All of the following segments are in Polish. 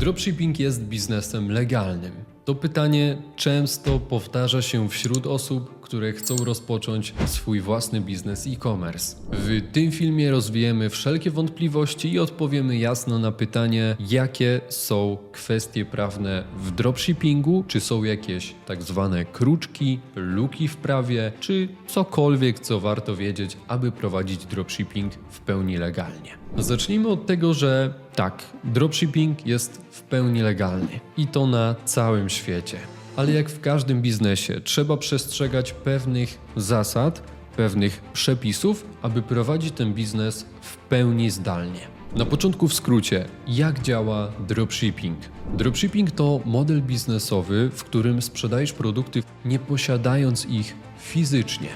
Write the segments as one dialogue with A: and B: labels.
A: Dropshipping jest biznesem legalnym? To pytanie często powtarza się wśród osób, które chcą rozpocząć swój własny biznes e-commerce. W tym filmie rozwijemy wszelkie wątpliwości i odpowiemy jasno na pytanie, jakie są kwestie prawne w dropshippingu, czy są jakieś tak zwane kruczki, luki w prawie, czy cokolwiek, co warto wiedzieć, aby prowadzić dropshipping w pełni legalnie. Zacznijmy od tego, że tak, dropshipping jest w pełni legalny i to na całym świecie. Ale jak w każdym biznesie, trzeba przestrzegać pewnych zasad, pewnych przepisów, aby prowadzić ten biznes w pełni zdalnie. Na początku w skrócie, jak działa dropshipping? Dropshipping to model biznesowy, w którym sprzedajesz produkty nie posiadając ich fizycznie.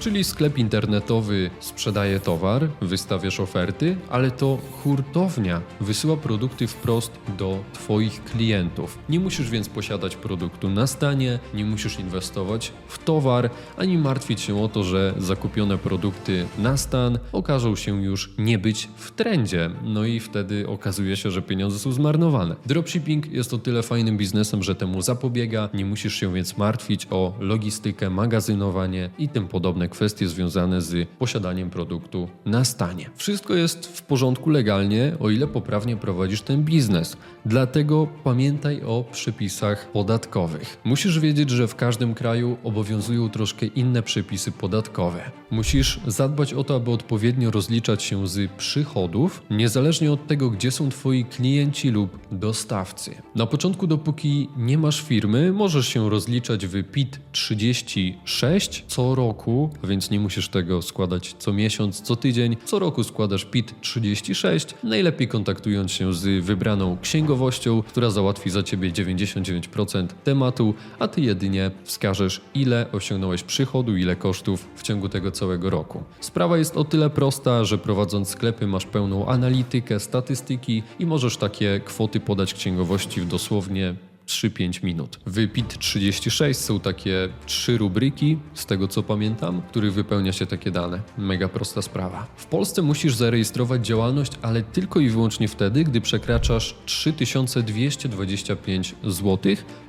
A: Czyli sklep internetowy sprzedaje towar, wystawiasz oferty, ale to hurtownia wysyła produkty wprost do Twoich klientów. Nie musisz więc posiadać produktu na stanie, nie musisz inwestować w towar, ani martwić się o to, że zakupione produkty na stan okażą się już nie być w trendzie. No i wtedy okazuje się, że pieniądze są zmarnowane. Dropshipping jest o tyle fajnym biznesem, że temu zapobiega, nie musisz się więc martwić o logistykę, magazynowanie i tym podobne kwestie związane z posiadaniem produktu na stanie. Wszystko jest w porządku legalnie, o ile poprawnie prowadzisz ten biznes. Dlatego pamiętaj o przepisach podatkowych. Musisz wiedzieć, że w każdym kraju obowiązują troszkę inne przepisy podatkowe. Musisz zadbać o to, aby odpowiednio rozliczać się z przychodów, niezależnie od tego, gdzie są Twoi klienci lub dostawcy. Na początku, dopóki nie masz firmy, możesz się rozliczać w PIT 36 co roku, więc nie musisz tego składać co miesiąc, co tydzień. Co roku składasz PIT 36, najlepiej kontaktując się z wybraną księgowością, która załatwi za Ciebie 99% tematu, a Ty jedynie wskażesz, ile osiągnąłeś przychodu, ile kosztów w ciągu tego całego roku. Sprawa jest o tyle prosta, że prowadząc sklepy masz pełną analitykę, statystyki i możesz takie kwoty podać księgowości w dosłownie 3-5 minut. W PIT 36 są takie trzy rubryki, z tego co pamiętam, w których wypełnia się takie dane. Mega prosta sprawa. W Polsce musisz zarejestrować działalność, ale tylko i wyłącznie wtedy, gdy przekraczasz 3225 zł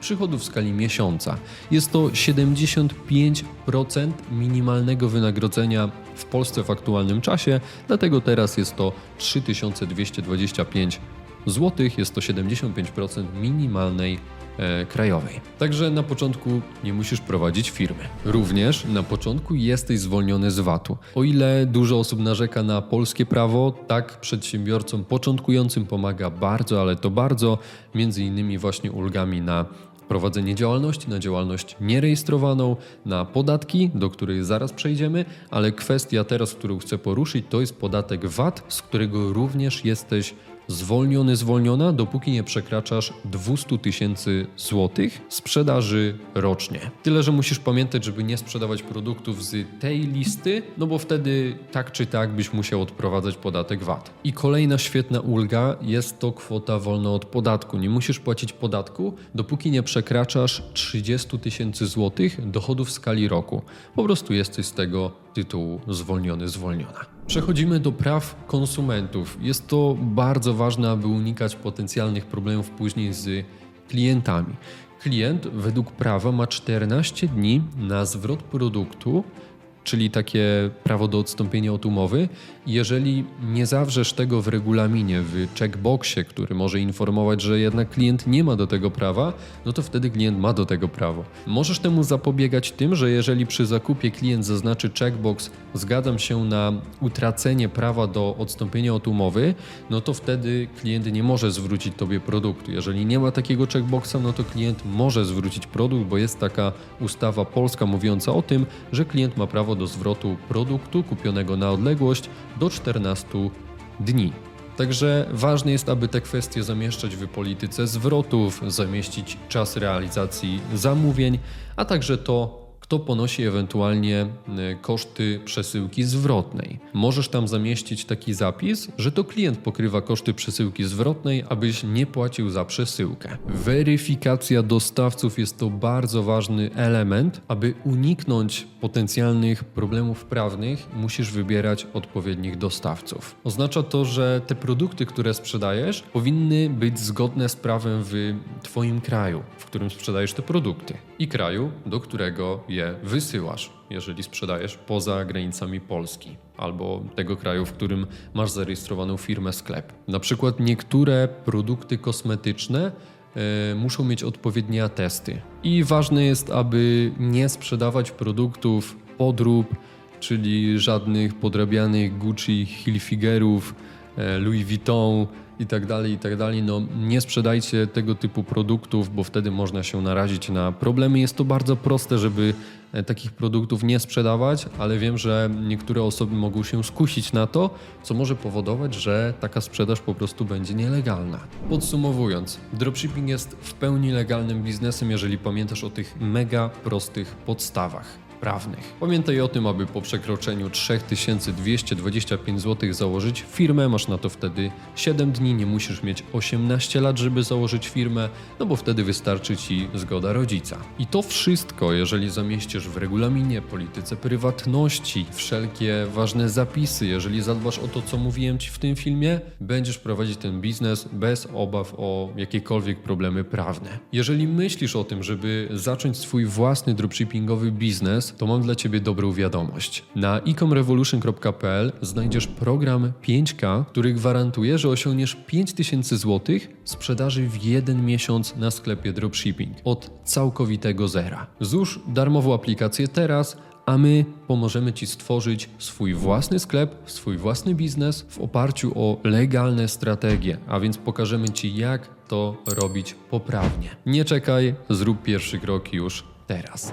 A: przychodów w skali miesiąca. Jest to 75% minimalnego wynagrodzenia w Polsce w aktualnym czasie, dlatego teraz jest to 3225 złotych jest to 75% minimalnej e, krajowej. Także na początku nie musisz prowadzić firmy. Również na początku jesteś zwolniony z VAT-u. O ile dużo osób narzeka na polskie prawo, tak przedsiębiorcom początkującym pomaga bardzo, ale to bardzo, między innymi właśnie ulgami na prowadzenie działalności, na działalność nierejestrowaną, na podatki, do których zaraz przejdziemy, ale kwestia teraz, którą chcę poruszyć, to jest podatek VAT, z którego również jesteś zwolniony, zwolniona, dopóki nie przekraczasz 200 tysięcy złotych sprzedaży rocznie. Tyle, że musisz pamiętać, żeby nie sprzedawać produktów z tej listy, no bo wtedy tak czy tak byś musiał odprowadzać podatek VAT. I kolejna świetna ulga jest to kwota wolna od podatku. Nie musisz płacić podatku, dopóki nie przekraczasz 30 tysięcy złotych dochodów w skali roku. Po prostu jesteś z tego tytułu zwolniony, zwolniona. Przechodzimy do praw konsumentów. Jest to bardzo ważne, aby unikać potencjalnych problemów później z klientami. Klient według prawa ma 14 dni na zwrot produktu, czyli takie prawo do odstąpienia od umowy, jeżeli nie zawrzesz tego w regulaminie, w checkboxie, który może informować, że jednak klient nie ma do tego prawa, no to wtedy klient ma do tego prawo. Możesz temu zapobiegać tym, że jeżeli przy zakupie klient zaznaczy checkbox zgadzam się na utracenie prawa do odstąpienia od umowy, no to wtedy klient nie może zwrócić tobie produktu. Jeżeli nie ma takiego checkboxa, no to klient może zwrócić produkt, bo jest taka ustawa polska mówiąca o tym, że klient ma prawo do zwrotu produktu kupionego na odległość do 14 dni. Także ważne jest, aby te kwestie zamieszczać w polityce zwrotów, zamieścić czas realizacji zamówień, a także to, kto ponosi ewentualnie e, koszty przesyłki zwrotnej. Możesz tam zamieścić taki zapis, że to klient pokrywa koszty przesyłki zwrotnej, abyś nie płacił za przesyłkę. Weryfikacja dostawców jest to bardzo ważny element, aby uniknąć potencjalnych problemów prawnych, musisz wybierać odpowiednich dostawców. Oznacza to, że te produkty, które sprzedajesz, powinny być zgodne z prawem w Twoim kraju, w którym sprzedajesz te produkty i kraju, do którego je wysyłasz, jeżeli sprzedajesz poza granicami Polski albo tego kraju, w którym masz zarejestrowaną firmę sklep. Na przykład niektóre produkty kosmetyczne e, muszą mieć odpowiednie atesty. I ważne jest, aby nie sprzedawać produktów podrób, czyli żadnych podrabianych Gucci, Hilfigerów, Louis Vuitton i tak dalej, i tak dalej. No, nie sprzedajcie tego typu produktów, bo wtedy można się narazić na problemy. Jest to bardzo proste, żeby e, takich produktów nie sprzedawać, ale wiem, że niektóre osoby mogą się skusić na to, co może powodować, że taka sprzedaż po prostu będzie nielegalna. Podsumowując, dropshipping jest w pełni legalnym biznesem, jeżeli pamiętasz o tych mega prostych podstawach prawnych. Pamiętaj o tym, aby po przekroczeniu 3225 zł założyć firmę. Masz na to wtedy 7 dni, nie musisz mieć 18 lat, żeby założyć firmę, no bo wtedy wystarczy ci zgoda rodzica. I to wszystko, jeżeli zamieścisz w regulaminie, polityce prywatności, wszelkie ważne zapisy, jeżeli zadbasz o to, co mówiłem ci w tym filmie, będziesz prowadzić ten biznes bez obaw o jakiekolwiek problemy prawne. Jeżeli myślisz o tym, żeby zacząć swój własny dropshippingowy to mam dla Ciebie dobrą wiadomość. Na ecomrevolution.pl znajdziesz program 5K, który gwarantuje, że osiągniesz 5000 zł sprzedaży w jeden miesiąc na sklepie dropshipping od całkowitego zera. Złóż darmową aplikację teraz, a my pomożemy Ci stworzyć swój własny sklep, swój własny biznes w oparciu o legalne strategie, a więc pokażemy Ci, jak to robić poprawnie. Nie czekaj, zrób pierwszy krok już teraz.